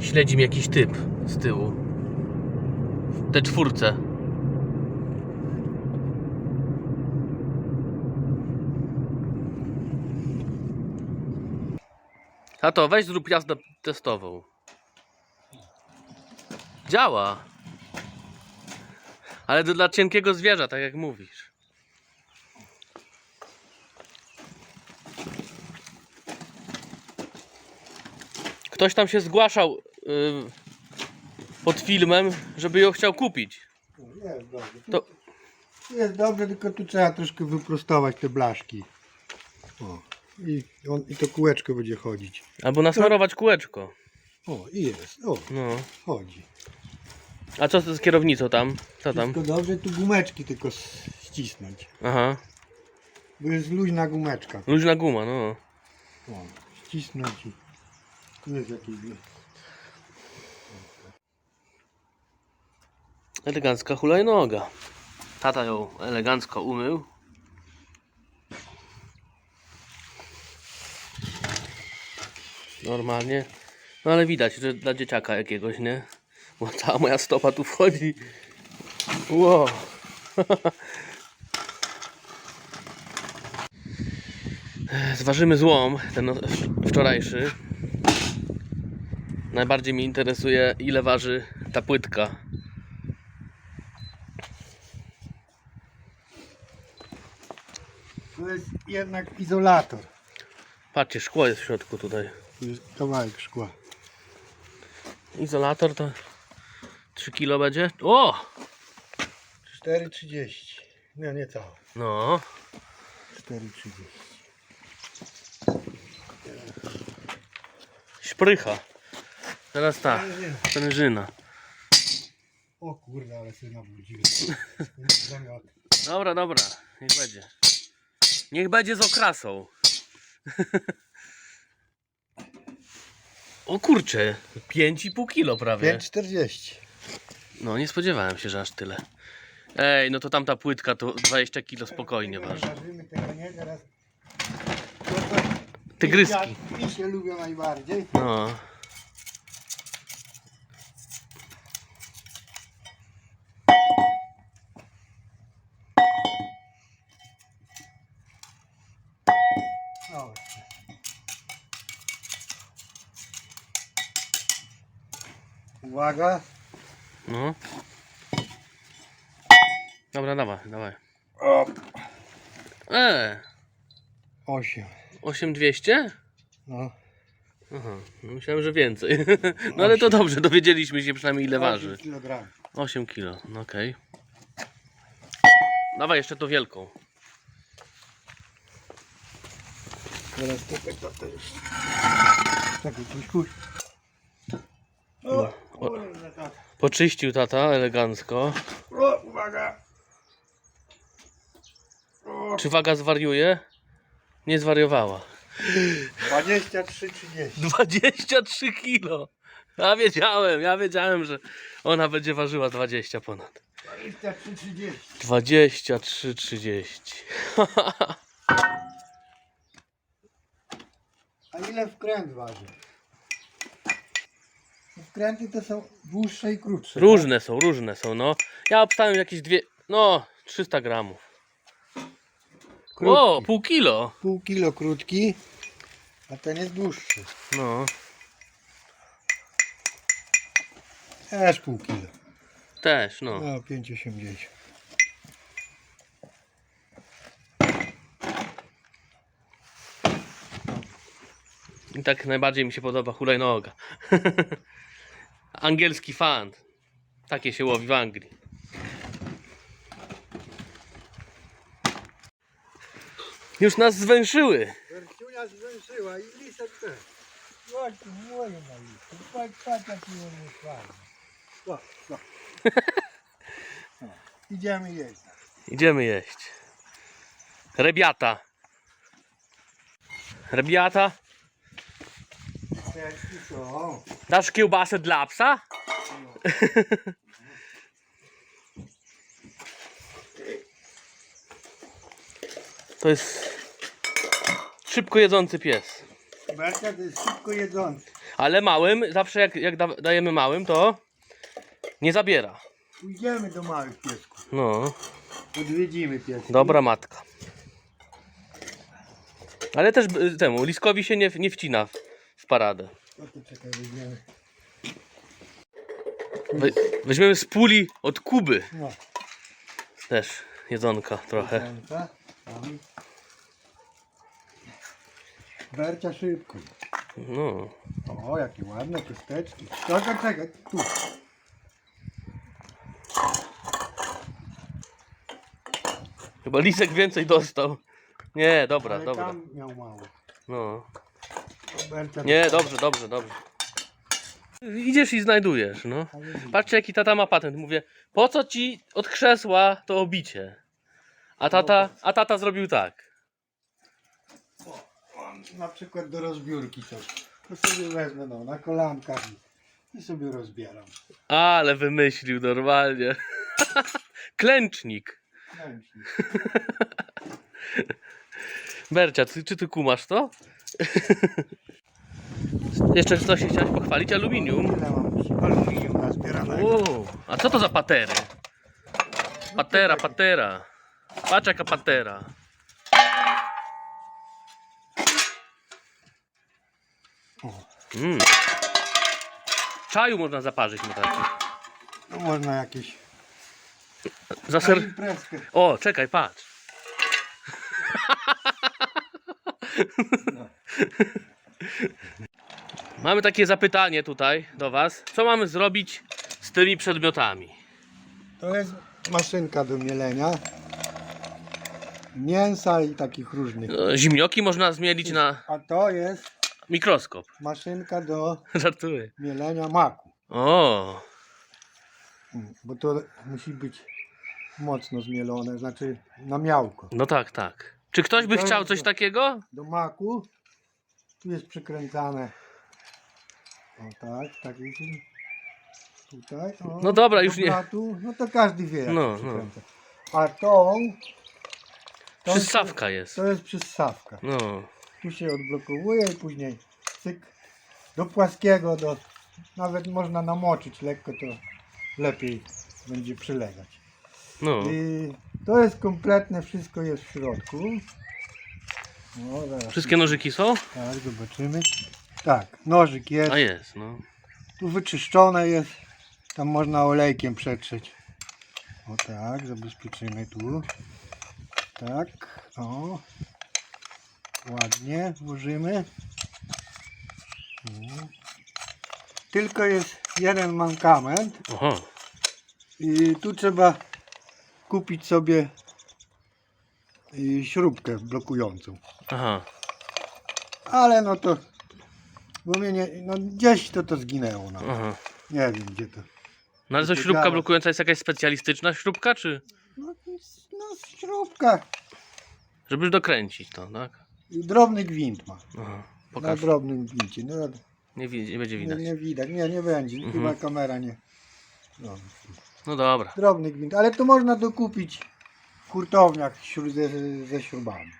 Śledzi mnie jakiś typ z tyłu. W Te czwórce. A to weź zrób jazdę testową. Działa. Ale to dla cienkiego zwierza, tak jak mówisz. Ktoś tam się zgłaszał pod filmem, żeby ją chciał kupić. Jest dobrze. To- Jest dobrze, tylko tu trzeba troszkę wyprostować te blaszki. O. I, on, I to kółeczko będzie chodzić. Albo nasmarować kółeczko. O, i jest. O, No. chodzi. A co z kierownicą tam? Co tam? Tylko dobrze tu gumeczki tylko s- ścisnąć. Aha. Bo jest luźna gumeczka. Luźna guma, no. O, ścisnąć i... Tu jest jakiś... Elegancka hulajnoga. Tata ją elegancko umył. Normalnie. No ale widać, że dla dzieciaka jakiegoś, nie? Bo cała moja stopa tu wchodzi. Wow. Zważymy złom, ten wczorajszy. Najbardziej mnie interesuje, ile waży ta płytka. To jest jednak izolator. Patrzcie, szkło jest w środku tutaj. Tu jest kawałek szkła. Izolator to 3 kg będzie? O! 4,30. Nie, nie całe. No, 4,30. szprycha. Teraz tak, sprężyna. O kurde, ale nawróciłem. Zamiot. Dobra, dobra, niech będzie. Niech będzie z okrasą. O kurcze, 5,5 kg prawie. 5,40. No, nie spodziewałem się, że aż tyle. Ej, no to tamta płytka to 20 kg spokojnie waży. Tygryski. I się lubią najbardziej. No. O. Uwaga. No. Dobra, dawaj, dawaj. O. E, 8. 8200? No. Aha, no myślałem, że więcej. No ale to dobrze, dowiedzieliśmy się przynajmniej ile waży. kg. 8 kg, no okej. Dawaj jeszcze tą wielką. Teraz tutaj to, już. Czekaj, coś kuś. No. O, kurde, tak. Poczyścił tata elegancko. O, uwaga. O, Czy waga zwariuje? Nie zwariowała. 23,30. 23 kg. Ja wiedziałem, ja wiedziałem, że ona będzie ważyła 20 ponad. 23,30. 23,30. A ile wkręt waży? Wkręty to są dłuższe i krótsze. Różne są, różne są, no. Ja obstałem jakieś dwie, no, 300 gramów. tak? O, Krótki. pół kilo. Pół kilo krótki, a ten jest dłuższy. No, Też pół kilo. też, no. No, 5,80. I tak najbardziej mi się podoba hulajnoga. Angielski fan. Takie się łowi w Anglii. Już nas zwęszyły. Werciunia zwęszyła i lisek też. Chodź moje na. Patrz, patrz, jaki on jest fajny. No, no. No, Idziemy jeść. Idziemy jeść. Rebiata. Rebiata. Są. Dasz kiełbasę dla psa? To jest szybko jedzący pies. Berka to jest szybko jedzący. Ale małym, zawsze jak, jak da, dajemy małym, to nie zabiera. Pójdziemy do małych piesków. No, Odwiedzimy pieski. dobra matka. Ale też y, temu, liskowi się nie, nie wcina w, w paradę. No to czekaj, weźmiemy. We, weźmiemy z puli od Kuby. No. Też jedzonka trochę. Ręka, tam. Bercia szybko. No. O, jakie ładne ciasteczki. Czekaj, czekaj, tu. Chyba lisek więcej dostał. Nie, dobra, Ale dobra. tam miał mało. No. Nie, dobrze, dobrze, dobrze. Idziesz i znajdujesz, no. Patrzcie jaki tata ma patent. Mówię, po co ci od krzesła to obicie? A tata, a tata zrobił tak. Na przykład do rozbiórki coś. To sobie wezmę no, na kolankach i- i sobie rozbieram. Ale wymyślił normalnie. Klęcznik. Ręcznik. Bercia, ty, czy ty kumasz to? Jeszcze coś chciałeś pochwalić? Aluminium. Tyle mam aluminium nazbieranego. A co to za patery? Patera, patera. Patrz jaka patera. Mm. Czaju można zaparzyć na taki. no można jakieś Za ser... imprezkę. O, czekaj, patrz. No. Mamy takie zapytanie tutaj do Was. Co mamy zrobić z tymi przedmiotami? To jest maszynka do mielenia mięsa i takich różnych. No, Zimnioki można zmielić na A to jest mikroskop. maszynka do Żartuję. mielenia maku. O, Mm, Bo to musi być mocno zmielone, znaczy na miałko. no tak, tak. Czy ktoś by chciał coś takiego? Do maku tu jest przykręcane. O tak, tak jest. Tutaj. O, No dobra, do już nie. No to każdy wie. Jak No, no, przykręca. A tą. tą Przystawka jest. To jest przystawka. No, Tu się odblokowuje i później cyk do płaskiego, do nawet można namoczyć lekko, to lepiej będzie przylegać. no. I to jest kompletne, wszystko jest w środku. No, zaraz. Wszystkie nożyki są? Tak, zobaczymy. Tak, nożyk jest, A jest, no. tu wyczyszczone jest, tam można olejkiem przetrzeć. O tak, zabezpieczymy tu. Tak, o. Ładnie włożymy. No. Tylko jest jeden mankament Aha. i tu trzeba kupić sobie y, śrubkę blokującą. Aha. Ale no to, bo mnie nie, no gdzieś to to zginęło. No. Aha. Nie wiem gdzie to. No ale to śrubka blokująca jest jakaś specjalistyczna śrubka, czy No, no śrubka. żeby dokręcić to, tak? Drobny gwint ma. Aha. Na Pokaż. drobnym gwincie. No, Nie, nie będzie nie, widać. nie widać. Nie, nie będzie. Mhm. Chyba kamera nie. No. No dobra. Drobny gwint. Ale to można dokupić w hurtowniach ze, ze śrubami.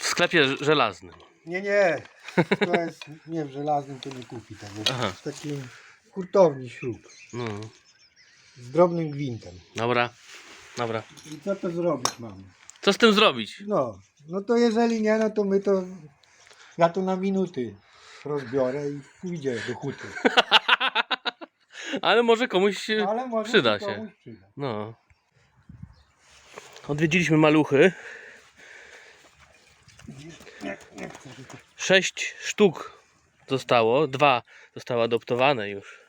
W sklepie żelaznym. Nie, nie. To jest nie w żelaznym to nie kupi tego. Aha. W takim hurtowni śrub. No. Z drobnym gwintem. Dobra. Dobra. I co to zrobić mamy? Co z tym zrobić? No, no to jeżeli nie, no to my to. Ja to na minuty rozbiorę i pójdzie do huty. Ale może komuś się Ale może przyda się się. komuś przyda. No. Odwiedziliśmy maluchy. Nie, nie chcę, żeby to... Sześć sztuk zostało. Dwa zostały adoptowane już.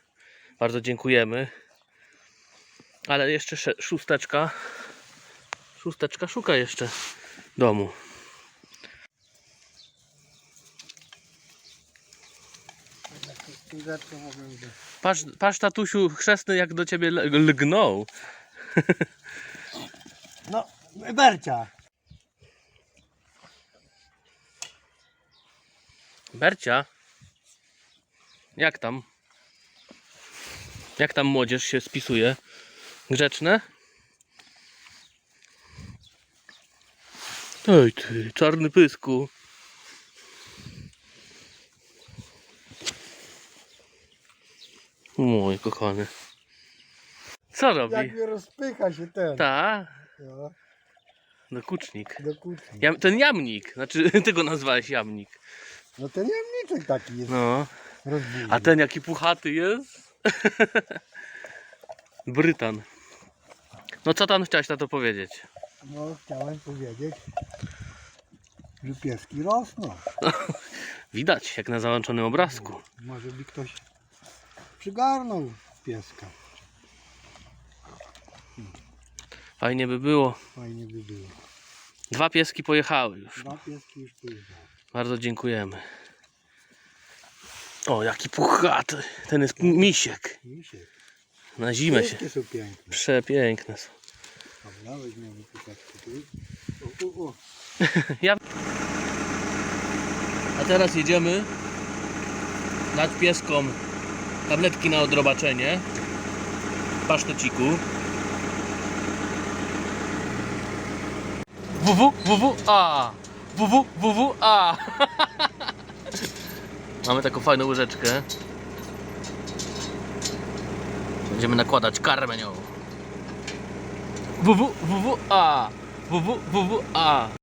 Bardzo dziękujemy. Ale jeszcze szósteczka. Szósteczka szuka jeszcze domu. Patrz, patrz tatusiu chrzestny jak do ciebie lgnął. No, Bercia. Bercia. Jak tam? Jak tam młodzież się spisuje? Grzeczne? Ej ty, czarny pysku. Mój kochany. Co robi? Jak rozpycha się ten. Ta, No, dokucznik. dokucznik. Jam, ten jamnik, znaczy ty go nazwałeś jamnik. No ten jamniczek taki jest No, a ten jaki puchaty jest? Brytan. No co tam chciałeś na to powiedzieć? No chciałem powiedzieć, że pieski rosną. Widać, jak na załączonym obrazku. Może by ktoś przygarnął pieska. Fajnie by było. Fajnie by było. Dwa pieski pojechały już. Dwa pieski już pojechały. Bardzo dziękujemy. O, jaki puchaty. Ten jest misiek. Misiek. Na zimę się. Są piękne. Przepiękne są. Tutaj. O, o, o. Ja... A teraz jedziemy dać pieskom tabletki na odrobaczenie w paszteciku. WW, WWA! WW, WWA! Mamy taką fajną łyżeczkę. Będziemy nakładać karmę nią. WW, WWA! WW, WWA!